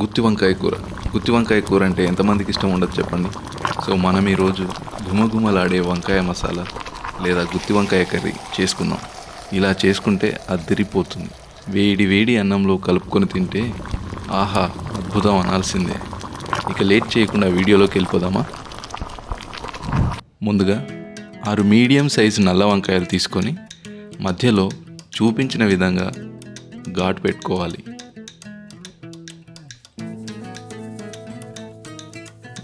గుత్తి వంకాయ కూర. గుత్తి వంకాయ కూర అంటే ఎంతమందికి ఇష్టం ఉండదు చెప్పండి. సో మనం ఈరోజు గుమగుమలాడే వంకాయ మసాలా లేదా గుత్తి వంకాయ కర్రీ చేసుకుందాం. ఇలా చేసుకుంటే అద్దరిపోతుంది. వేడి వేడి అన్నంలో కలుపుకొని తింటే ఆహా అద్భుతం అనాల్సిందే. ఇక లేట్ చేయకుండా వీడియోలోకి వెళ్ళిపోదామా? ముందుగా ఆరు మీడియం సైజు నల్ల వంకాయలు తీసుకొని మధ్యలో చూపించిన విధంగా ఘాటు పెట్టుకోవాలి.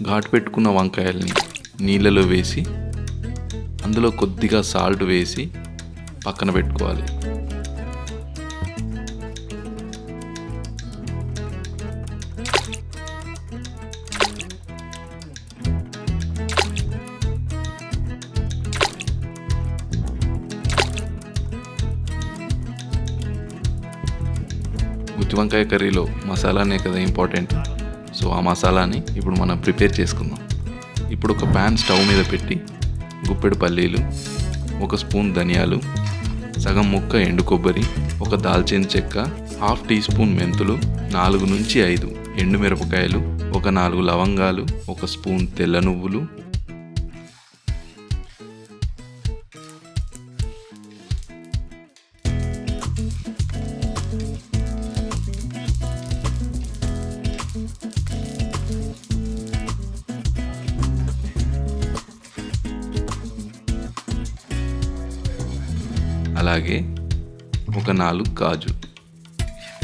ఘాటు పెట్టుకున్న వంకాయల్ని నీళ్ళలో వేసి అందులో కొద్దిగా సాల్ట్ వేసి పక్కన పెట్టుకోవాలి. గుత్తి వంకాయ కర్రీలో మసాలానే కదా ఇంపార్టెంట్. సో ఆ మసాలాని ఇప్పుడు మనం ప్రిపేర్ చేసుకుందాం. ఇప్పుడు ఒక ప్యాన్ స్టవ్ మీద పెట్టి గుప్పెడు పల్లీలు ఒక స్పూన్ ధనియాలు సగం ముక్క ఎండు కొబ్బరి ఒక దాల్చిన చెక్క హాఫ్ టీ స్పూన్ మెంతులు నాలుగు నుంచి ఐదు ఎండు మిరపకాయలు ఒక నాలుగు లవంగాలు ఒక స్పూన్ తెల్ల నువ్వులు అలాగే ఒక నాలుగు కాజు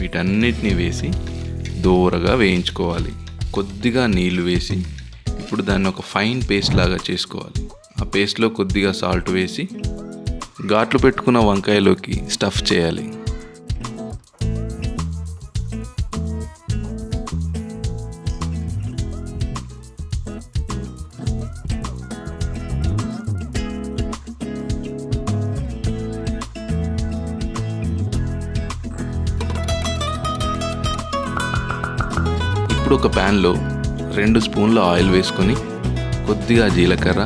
వీటన్నిటిని వేసి దూరగా వేయించుకోవాలి. కొద్దిగా నీళ్ళు వేసి ఇప్పుడు దాన్ని ఒక ఫైన్ పేస్ట్ లాగా చేసుకోవాలి. ఆ పేస్ట్లో కొద్దిగా సాల్ట్ వేసి ఘాట్లు పెట్టుకున్న వంకాయలోకి స్టఫ్ చేయాలి. ఇప్పుడు ఒక ప్యాన్లో రెండు స్పూన్ల ఆయిల్ వేసుకొని కొద్దిగా జీలకర్ర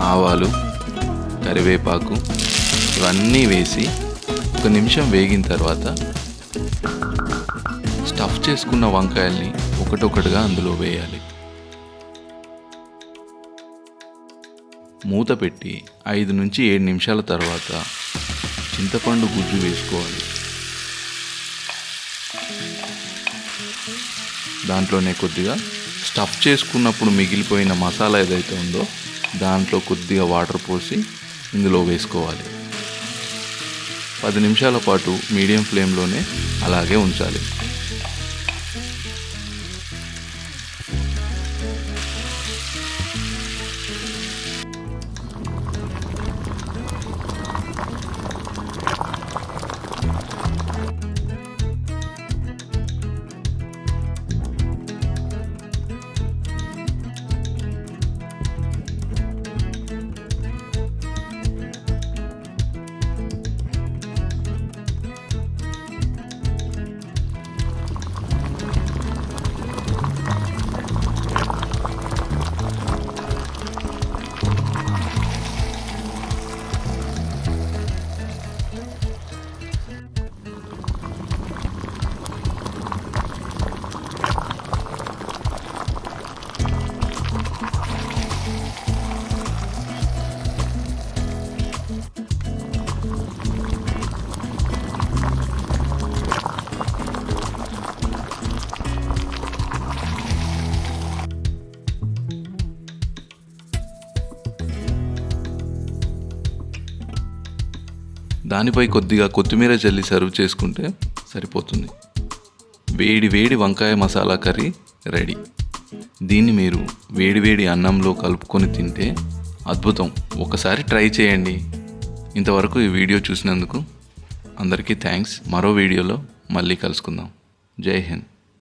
ఆవాలు కరివేపాకు ఇవన్నీ వేసి ఒక నిమిషం వేగిన తర్వాత స్టఫ్ చేసుకున్న వంకాయల్ని ఒకటొకటిగా అందులో వేయాలి. మూత పెట్టి ఐదు నుంచి ఏడు నిమిషాల తర్వాత చింతపండు గుజ్జు వేసుకోవాలి. దాంట్లోనే కొద్దిగా స్టఫ్ చేసుకున్నప్పుడు మిగిలిపోయిన మసాలా ఏదైతే ఉందో దాంట్లో కొద్దిగా వాటర్ పోసి ఇందులో వేసుకోవాలి. పది నిమిషాల పాటు మీడియం ఫ్లేమ్లోనే అలాగే ఉంచాలి. దానిపై కొద్దిగా కొత్తిమీర చల్లి సర్వ్ చేసుకుంటే సరిపోతుంది. వేడి వేడి వంకాయ మసాలా కర్రీ రెడీ. దీన్ని మీరు వేడివేడి అన్నంలో కలుపుకొని తింటే అద్భుతం. ఒకసారి ట్రై చేయండి. ఇంతవరకు ఈ వీడియో చూసినందుకు అందరికీ థ్యాంక్స్ మరో వీడియోలో మళ్ళీ కలుసుకుందాం. జై హింద్.